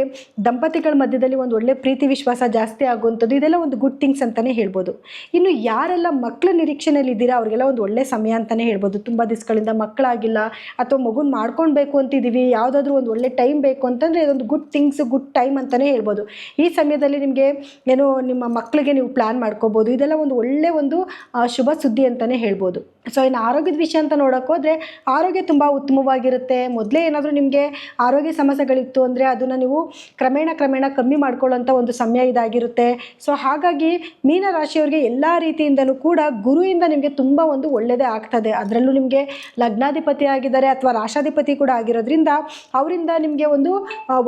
ದಂಪತಿಗಳ ಮಧ್ಯದಲ್ಲಿ ಒಂದು ಒಳ್ಳೆ ಪ್ರೀತಿ ವಿಶ್ವಾಸ ಜಾಸ್ತಿ ಆಗುವಂಥದ್ದು, ಇದೆಲ್ಲ ಒಂದು ಗುಡ್ ಥಿಂಗ್ಸ್ ಅಂತಲೇ ಹೇಳ್ಬೋದು. ಇನ್ನು ಯಾರೆಲ್ಲ ಮಕ್ಕಳ ನಿರೀಕ್ಷೆಯಲ್ಲಿ ಇದ್ದೀರಾ ಅವ್ರಿಗೆಲ್ಲ ಒಂದು ಒಳ್ಳೆ ಸಮಯ ಅಂತಲೇ ಹೇಳ್ಬೋದು. ತುಂಬ ದಿವಸಗಳಿಂದ ಮಕ್ಕಳಾಗಿಲ್ಲ ಅಥವಾ ಮಗುನ ಮಾಡ್ಕೊಳ್ಬೇಕು ಅಂತಿದ್ದೀವಿ ಯಾವುದಾದ್ರೂ ಒಂದು ಒಳ್ಳೆ ಟೈಮ್ ಬೇಕು ಅಂತಂದರೆ ಇದೊಂದು ಗುಡ್ ಥಿಂಗ್ಸ್ ಗುಡ್ ಟೈಮ್ ಅಂತಲೇ ಹೇಳ್ಬೋದು. ಈ ಸಮಯದಲ್ಲಿ ನಿಮಗೆ ಏನು ನಿಮ್ಮ ಮಕ್ಕಳಿಗೆ ನೀವು ಪ್ಲ್ಯಾನ್ ಮಾಡ್ಕೋಬೋದು, ಇದೆಲ್ಲ ಒಂದು ಒಳ್ಳೆ ಒಂದು ಶುಭ ಸುದ್ದಿ ಅಂತಲೇ ಹೇಳ್ಬೋದು. ಸೊ ಇನ್ನು ಆರೋಗ್ಯದ ವಿಷಯ ಅಂತ ನೋಡೋಕೆ ಹೋದರೆ, ಆರೋಗ್ಯ ತುಂಬ ಉತ್ತಮವಾಗಿರುತ್ತೆ. ಮೊದಲೇ ಏನಾದರೂ ನಿಮಗೆ ಆರೋಗ್ಯ ಸಮಸ್ಯೆಗಳಿತ್ತು ಅಂದರೆ ಅದನ್ನು ನೀವು ಕ್ರಮೇಣ ಕ್ರಮೇಣ ಕಮ್ಮಿ ಮಾಡ್ಕೊಳ್ಳೋಂಥ ಒಂದು ಸಮಯ ಇದಾಗಿರುತ್ತೆ. ಸೊ ಹಾಗಾಗಿ ಮೀನರಾಶಿಯವರಿಗೆ ಎಲ್ಲ ರೀತಿಯಿಂದಲೂ ಕೂಡ ಗುರುವಿಂದ ನಿಮಗೆ ತುಂಬ ಒಂದು ಒಳ್ಳೆಯದೇ ಆಗ್ತದೆ. ಅದರಲ್ಲೂ ನಿಮಗೆ ಲಗ್ನಾಧಿಪತಿ ಆಗಿದ್ದಾರೆ ಅಥವಾ ರಾಷ್ಟ್ರಾಧಿಪತಿ ಕೂಡ ಆಗಿರೋದ್ರಿಂದ ಅವರಿಂದ ನಿಮಗೆ ಒಂದು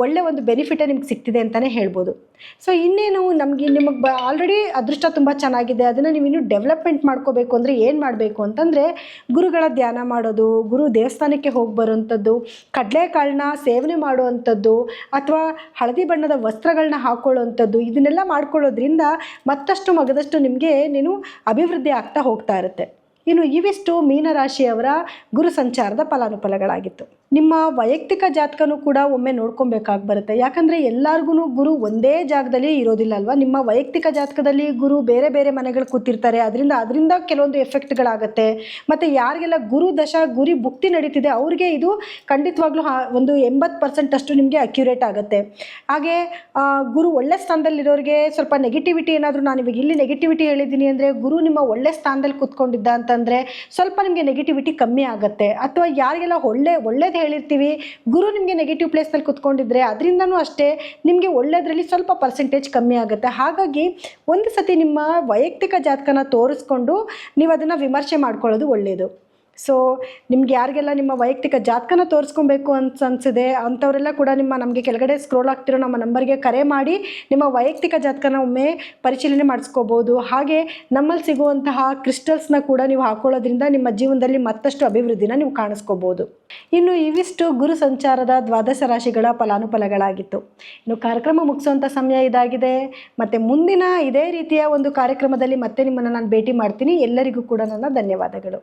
ಒಳ್ಳೆಯ ಒಳ್ಳೆ ಒಂದು ಬೆನಿಫಿಟೇ ನಿಮ್ಗೆ ಸಿಗ್ತಿದೆ ಅಂತಲೇ ಹೇಳ್ಬೋದು. ಸೊ ಇನ್ನೇನು, ನಮಗೆ ನಿಮಗೆ ಬ ಆಲ್ರೆಡಿ ಅದೃಷ್ಟ ತುಂಬ ಚೆನ್ನಾಗಿದೆ. ಅದನ್ನು ನೀವು ಇನ್ನೂ ಡೆವಲಪ್ಮೆಂಟ್ ಮಾಡ್ಕೋಬೇಕು ಅಂದರೆ ಏನು ಮಾಡಬೇಕು ಅಂತಂದರೆ, ಗುರುಗಳ ಧ್ಯಾನ ಮಾಡೋದು, ಗುರು ದೇವಸ್ಥಾನಕ್ಕೆ ಹೋಗಿ ಬರೋವಂಥದ್ದು, ಕಡಲೆಕಾಳನ್ನ ಸೇವನೆ ಮಾಡುವಂಥದ್ದು, ಅಥವಾ ಹಳದಿ ಬಣ್ಣದ ವಸ್ತ್ರಗಳನ್ನ ಹಾಕೊಳ್ಳುವಂಥದ್ದು, ಇದನ್ನೆಲ್ಲ ಮಾಡ್ಕೊಳ್ಳೋದ್ರಿಂದ ಮತ್ತಷ್ಟು ಮಗದಷ್ಟು ನಿಮಗೆ ನೀನು ಅಭಿವೃದ್ಧಿ ಆಗ್ತಾ ಹೋಗ್ತಾ ಇರುತ್ತೆ. ಇನ್ನು ಇವಿಷ್ಟು ಮೀನರಾಶಿಯವರ ಗುರು ಸಂಚಾರದ ಫಲಾನುಫಲಗಳಾಗಿತ್ತು. ನಿಮ್ಮ ವೈಯಕ್ತಿಕ ಜಾತಕನೂ ಕೂಡ ಒಮ್ಮೆ ನೋಡ್ಕೊಬೇಕಾಗಿ ಬರುತ್ತೆ. ಯಾಕಂದರೆ ಎಲ್ಲರಿಗೂ ಗುರು ಒಂದೇ ಜಾಗದಲ್ಲಿ ಇರೋದಿಲ್ಲ ಅಲ್ವಾ? ನಿಮ್ಮ ವೈಯಕ್ತಿಕ ಜಾತಕದಲ್ಲಿ ಗುರು ಬೇರೆ ಬೇರೆ ಮನೆಗಳು ಕೂತಿರ್ತಾರೆ. ಅದರಿಂದ ಅದರಿಂದ ಕೆಲವೊಂದು ಎಫೆಕ್ಟ್ಗಳಾಗುತ್ತೆ. ಮತ್ತು ಯಾರಿಗೆಲ್ಲ ಗುರು ದಶ, ಗುರಿ ಭುಕ್ತಿ ನಡೀತಿದೆ, ಅವ್ರಿಗೆ ಇದು ಖಂಡಿತವಾಗ್ಲೂ ಒಂದು ಎಂಬತ್ತು ಪರ್ಸೆಂಟ್ ಅಷ್ಟು ನಿಮಗೆ ಅಕ್ಯುರೇಟ್ ಆಗುತ್ತೆ. ಹಾಗೆ ಗುರು ಒಳ್ಳೆ ಸ್ಥಾನದಲ್ಲಿರೋರಿಗೆ ಸ್ವಲ್ಪ ನೆಗೆಟಿವಿಟಿ ಏನಾದರೂ ನಾನು ಇವಾಗ ಇಲ್ಲಿ ನೆಗೆಟಿವಿಟಿ ಹೇಳಿದ್ದೀನಿ ಅಂದರೆ, ಗುರು ನಿಮ್ಮ ಒಳ್ಳೆ ಸ್ಥಾನದಲ್ಲಿ ಕೂತ್ಕೊಂಡಿದ್ದ ಅಂತಂದರೆ ಸ್ವಲ್ಪ ನಿಮಗೆ ನೆಗೆಟಿವಿಟಿ ಕಮ್ಮಿ ಆಗುತ್ತೆ. ಅಥವಾ ಯಾರಿಗೆಲ್ಲ ಒಳ್ಳೆ, ಒಳ್ಳೇದು ಹೇಳಿರ್ತೀವಿ. ಗುರು ನಿಮಗೆ ನೆಗೆಟಿವ್ ಪ್ಲೇಸಲ್ಲಿ ಕುತ್ಕೊಂಡಿದ್ರೆ ಅದರಿಂದನೂ ಅಷ್ಟೇ ನಿಮಗೆ ಒಳ್ಳೆಯದರಲ್ಲಿ ಸ್ವಲ್ಪ ಪರ್ಸೆಂಟೇಜ್ ಕಮ್ಮಿ ಆಗುತ್ತೆ. ಹಾಗಾಗಿ ಒಂದು ಸತಿ ನಿಮ್ಮ ವೈಯಕ್ತಿಕ ಜಾತಕನ ತೋರಿಸ್ಕೊಂಡು ನೀವು ಅದನ್ನು ವಿಮರ್ಶೆ ಮಾಡ್ಕೊಳ್ಳೋದು ಒಳ್ಳೆಯದು ಸೊ ನಿಮ್ಗೆ ಯಾರಿಗೆಲ್ಲ ನಿಮ್ಮ ವೈಯಕ್ತಿಕ ಜಾತಕನ ತೋರಿಸ್ಕೊಬೇಕು ಅಂತ ಅನ್ಸಿದೆ, ಅಂಥವರೆಲ್ಲ ಕೂಡ ನಿಮ್ಮ ನಮಗೆ ಕೆಳಗಡೆ ಸ್ಕ್ರೋಲ್ ಆಗ್ತಿರೋ ನಮ್ಮ ನಂಬರ್ಗೆ ಕರೆ ಮಾಡಿ, ನಿಮ್ಮ ವೈಯಕ್ತಿಕ ಜಾತಕನ ಒಮ್ಮೆ ಪರಿಶೀಲನೆ ಮಾಡಿಸ್ಕೋಬೋದು. ಹಾಗೆ ನಮ್ಮಲ್ಲಿ ಸಿಗುವಂತಹ ಕ್ರಿಸ್ಟಲ್ಸ್ನ ಕೂಡ ನೀವು ಹಾಕೊಳ್ಳೋದ್ರಿಂದ ನಿಮ್ಮ ಜೀವನದಲ್ಲಿ ಮತ್ತಷ್ಟು ಅಭಿವೃದ್ಧಿನ ನೀವು ಕಾಣಿಸ್ಕೋಬೋದು. ಇನ್ನು ಇವಿಷ್ಟು ಗುರು ಸಂಚಾರದ ದ್ವಾದಶ ರಾಶಿಗಳ ಫಲಾನುಫಲಗಳಾಗಿತ್ತು. ಇನ್ನು ಕಾರ್ಯಕ್ರಮ ಮುಗಿಸುವಂಥ ಸಮಯ ಇದಾಗಿದೆ. ಮತ್ತು ಮುಂದಿನ ಇದೇ ರೀತಿಯ ಒಂದು ಕಾರ್ಯಕ್ರಮದಲ್ಲಿ ಮತ್ತೆ ನಿಮ್ಮನ್ನು ನಾನು ಭೇಟಿ ಮಾಡ್ತೀನಿ. ಎಲ್ಲರಿಗೂ ಕೂಡ ನನ್ನ ಧನ್ಯವಾದಗಳು.